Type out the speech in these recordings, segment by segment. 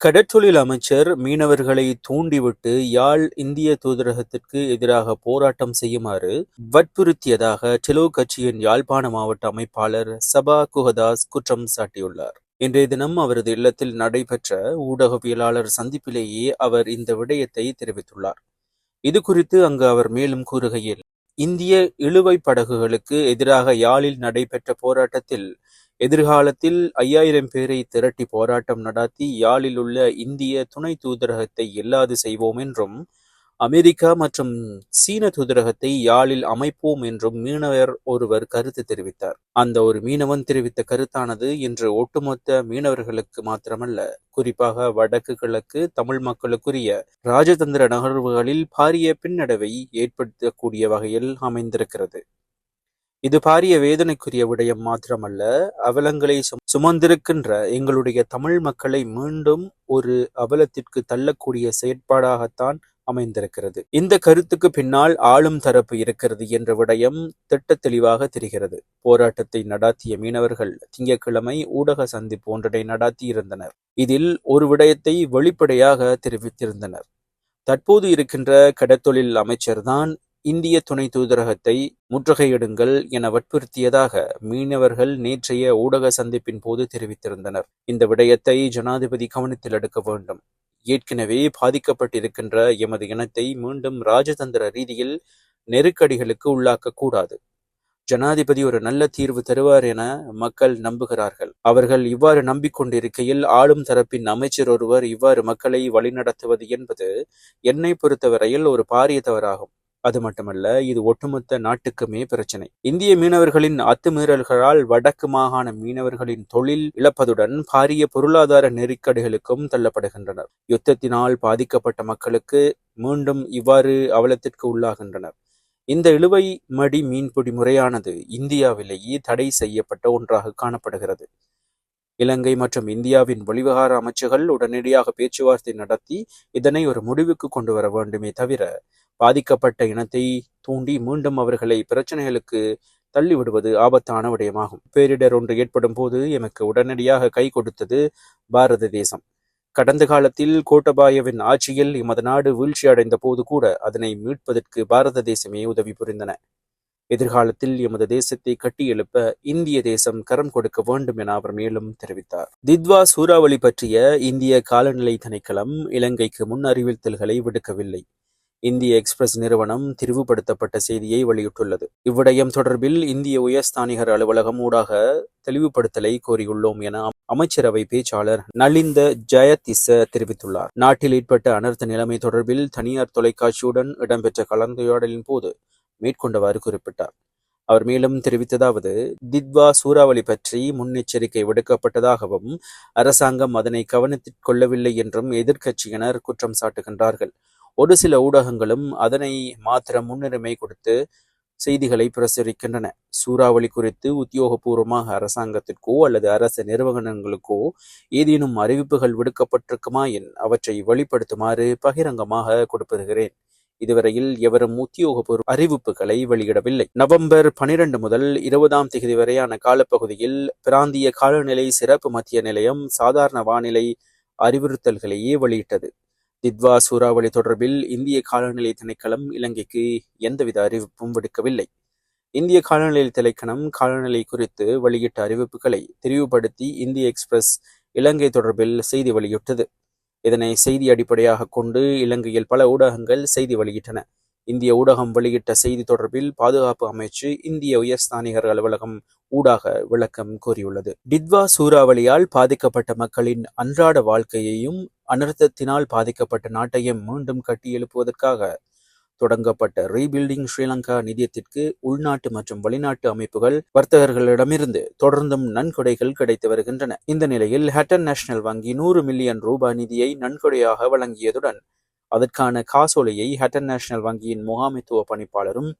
கடற்றொழில் அமைச்சர் மீனவர்களை தூண்டிவிட்டு யாழ் இந்திய தூதரகத்திற்கு எதிராக போராட்டம் செய்யுமாறு வற்புறுத்தியதாக டெலோ கட்சியின் யாழ்ப்பாண மாவட்ட அமைப்பாளர் சபா குஹதாஸ் குற்றம் சாட்டியுள்ளார். இன்றைய தினம் அவரது இல்லத்தில் நடைபெற்ற ஊடகவியலாளர் சந்திப்பிலேயே அவர் இந்த விடயத்தை தெரிவித்துள்ளார். இது குறித்து அங்கு அவர் மேலும் கூறுகையில் இந்திய இழுவை படகுகளுக்கு எதிராக யாழில் நடைபெற்ற போராட்டத்தில் எதிர்காலத்தில் ஐயாயிரம் பேரை திரட்டி போராட்டம் நடாத்தி யாழில் உள்ள இந்திய துணை தூதரகத்தை இல்லாது செய்வோம் என்றும் அமெரிக்கா மற்றும் சீன தூதரகத்தை யாழில் அமைப்போம் என்றும் மீனவர் ஒருவர் கருத்து தெரிவித்தார். அந்த ஒரு மீனவன் தெரிவித்த கருத்தானது இன்று ஒட்டுமொத்த மீனவர்களுக்கு மாத்திரமல்ல குறிப்பாக வடக்கு கிழக்கு தமிழ் மக்களுக்குரிய ராஜதந்திர நகர்வுகளில் பாரிய பின்னடைவை ஏற்படுத்தக்கூடிய வகையில் அமைந்திருக்கிறது. இது பாரிய வேதனைக்குரிய விடயம் மாத்திரமல்ல. அவலங்களை சுமந்திருக்கின்ற எங்களுடைய தமிழ் மக்களை மீண்டும் ஒரு அவலத்திற்கு தள்ளக்கூடிய செயற்பாடாகத்தான் அமைந்திருக்கிறது. இந்த கருத்துக்கு பின்னால் ஆளும் தரப்பு இருக்கிறது என்ற விடயம் திட்ட தெளிவாக தெரிகிறது. போராட்டத்தை நடாத்திய மீனவர்கள் திங்கட்கிழமை ஊடக சந்திப்பு ஒன்றினை நடாத்தியிருந்தனர். இதில் ஒரு விடயத்தை வெளிப்படையாக தெரிவித்திருந்தனர். தற்போது இருக்கின்ற கடத்தொழில் அமைச்சர்தான் இந்திய துணை தூதரகத்தை முற்றுகையிடுங்கள் என வற்புறுத்தியதாக மீனவர்கள் நேற்றைய ஊடக சந்திப்பின் போது தெரிவித்திருந்தனர். இந்த விடயத்தை ஜனாதிபதி கவனத்தில் எடுக்க வேண்டும். ஏற்கனவே பாதிக்கப்பட்டிருக்கின்ற எமது இனத்தை மீண்டும் ராஜதந்திர ரீதியில் நெருக்கடிகளுக்கு உள்ளாக்க கூடாது. ஜனாதிபதி ஒரு நல்ல தீர்வு தருவார் என மக்கள் நம்புகிறார்கள். அவர்கள் இவ்வாறு நம்பிக்கொண்டிருக்கையில் ஆளும் தரப்பின் அமைச்சர் ஒருவர் இவ்வாறு மக்களை வழிநடத்துவது என்பது என்னை பொறுத்தவரையில் ஒரு பாரிய தவறாகும். அது மட்டுமல்ல இது ஒட்டுமொத்த நாட்டுக்குமே பிரச்சனை. இந்திய மீனவர்களின் அத்துமீறல்களால் வடக்கு மாகாண மீனவர்களின் தொழில் இழப்பதுடன் பாரிய பொருளாதார நெருக்கடிகளுக்கும் தள்ளப்படுகின்றனர். யுத்தத்தினால் பாதிக்கப்பட்ட மக்களுக்கு மீண்டும் இவ்வாறு அவலத்திற்கு உள்ளாகின்றனர். இந்த இழுவை மடி மீன்பிடி முறையானது இந்தியாவிலேயே தடை செய்யப்பட்ட ஒன்றாக காணப்படுகிறது. இலங்கை மற்றும் இந்தியாவின் வெளிவகார அமைச்சுகள் உடனடியாக பேச்சுவார்த்தை நடத்தி இதனை ஒரு முடிவுக்கு கொண்டு வர வேண்டுமே தவிர பாதிக்கப்பட்ட இனத்தை தூண்டி மீண்டும் அவர்களை பிரச்சனைகளுக்கு தள்ளிவிடுவது ஆபத்தான விடயமாகும். பேரிடர் ஒன்று ஏற்படும் போது எமக்கு உடனடியாக கை கொடுத்தது பாரத தேசம். கடந்த காலத்தில் கோட்டபாயவின் ஆட்சியில் எமது நாடு வீழ்ச்சி அடைந்த போது கூட அதனை மீட்பதற்கு பாரத தேசமே உதவி புரிந்தன. எதிர்காலத்தில் எமது தேசத்தை கட்டியெழுப்ப இந்திய தேசம் கரம் கொடுக்க வேண்டும் என அவர் மேலும் தெரிவித்தார். தித்வா சூறாவளி பற்றிய இந்திய காலநிலை திணைக்களம் இலங்கைக்கு முன் அறிவித்தல்களை விடுக்கவில்லை. இந்திய எக்ஸ்பிரஸ் நிறுவனம் திரிவுபடுத்தப்பட்ட செய்தியை வெளியிட்டுள்ளது. இவ்விடயம் தொடர்பில் இந்திய உயர்ஸ்தானிகர் அலுவலகம் ஊடாக தெளிவுபடுத்தலை கோரியுள்ளோம் என அமைச்சரவை பேச்சாளர் நலிந்த ஜெயதிச தெரிவித்துள்ளார். நாட்டில் ஏற்பட்ட அனர்த்த நிலைமை தொடர்பில் தனியார் தொலைக்காட்சியுடன் இடம்பெற்ற கலந்துரையாடலின் போது மேற்கொண்டவாறு குறிப்பிட்டார். அவர் மேலும் தெரிவித்ததாவது தித்வா சூறாவளி பற்றி முன்னெச்சரிக்கை விடுக்கப்பட்டதாகவும் அரசாங்கம் அதனை கவனத்தில் கொள்ளவில்லை என்றும் எதிர்க்கட்சியினர் குற்றம் சாட்டுகின்றார்கள். ஒரு சில ஊடகங்களும் அதனை மாத்திரம் முன்னுரிமை கொடுத்து செய்திகளை பிரசுரிக்கின்றன. சூறாவளி குறித்து உத்தியோகபூர்வமாக அரசாங்கத்திற்கோ அல்லது அரசு நிறுவனங்களுக்கோ ஏதேனும் அறிவிப்புகள் விடுக்கப்பட்டிருக்குமா என் அவற்றை வெளிப்படுத்துமாறு பகிரங்கமாக கொடுப்பதுகிறேன். இதுவரையில் எவரும் உத்தியோகபூர்வ அறிவிப்புகளை வெளியிடவில்லை. நவம்பர் பனிரெண்டு முதல் இருபதாம் தேதி வரையான காலப்பகுதியில் பிராந்திய காலநிலை சிறப்பு மத்திய நிலையம் சாதாரண வானிலை அறிவுறுத்தல்களையே வெளியிட்டது. தித்வா சூறாவளி தொடர்பில் இந்திய காலநிலை திணைக்களம் இலங்கைக்கு எந்தவித அறிவிப்பும் விடுக்கவில்லை. இந்திய காலநிலை திணைக்களம் காலநிலை குறித்து வெளியிட்ட அறிவிப்புகளை தெரிவுபடுத்தி இந்திய எக்ஸ்பிரஸ் இலங்கை தொடர்பில் செய்தி வெளியிட்டது. இதனை செய்தி அடிப்படையாக கொண்டு இலங்கையில் பல ஊடகங்கள் செய்தி வெளியிட்டன. இந்திய ஊடகம் வெளியிட்ட செய்தி தொடர்பில் பாதுகாப்பு அமைச்சு இந்திய உயர்ஸ்தானிகர் அலுவலகம் ஊடாக விளக்கம் கோரியுள்ளது டித்வா சூறாவளியால் பாதிக்கப்பட்ட மக்களின் அன்றாட வாழ்க்கையையும் அனர்த்தத்தினால் பாதிக்கப்பட்ட நாட்டையும் மீண்டும் கட்டியெழுப்புவதற்காக தொடங்கப்பட்ட ரீபில்டிங் ஸ்ரீலங்கா நிதியத்திற்கு உள்நாட்டு மற்றும் வெளிநாட்டு அமைப்புகள் வர்த்தகர்களிடமிருந்து தொடர்ந்தும் நன்கொடைகள் கிடைத்து வருகின்றன. இந்த நிலையில் ஹட்டன் நேஷனல் வங்கி நூறு மில்லியன் ரூபாய் நிதியை நன்கொடையாக வழங்கியதுடன் அதற்கான காசோலையை ஹட்டன் நேஷனல் வங்கியின் முகாமைத்துவ பணிப்பாளரும்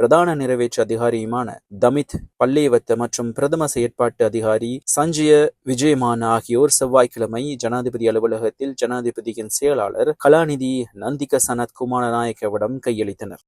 பிரதான நிறைவேற்று அதிகாரியுமான தமித் பல்லேவத்த மற்றும் பிரதம செயற்பாட்டு அதிகாரி சஞ்சய விஜயமான ஆகியோர் செவ்வாய்க்கிழமை ஜனாதிபதி அலுவலகத்தில் ஜனாதிபதியின் செயலாளர் கலாநிதி நந்திக சனத் குமாரநாயக்கவிடம் கையளித்தனர்.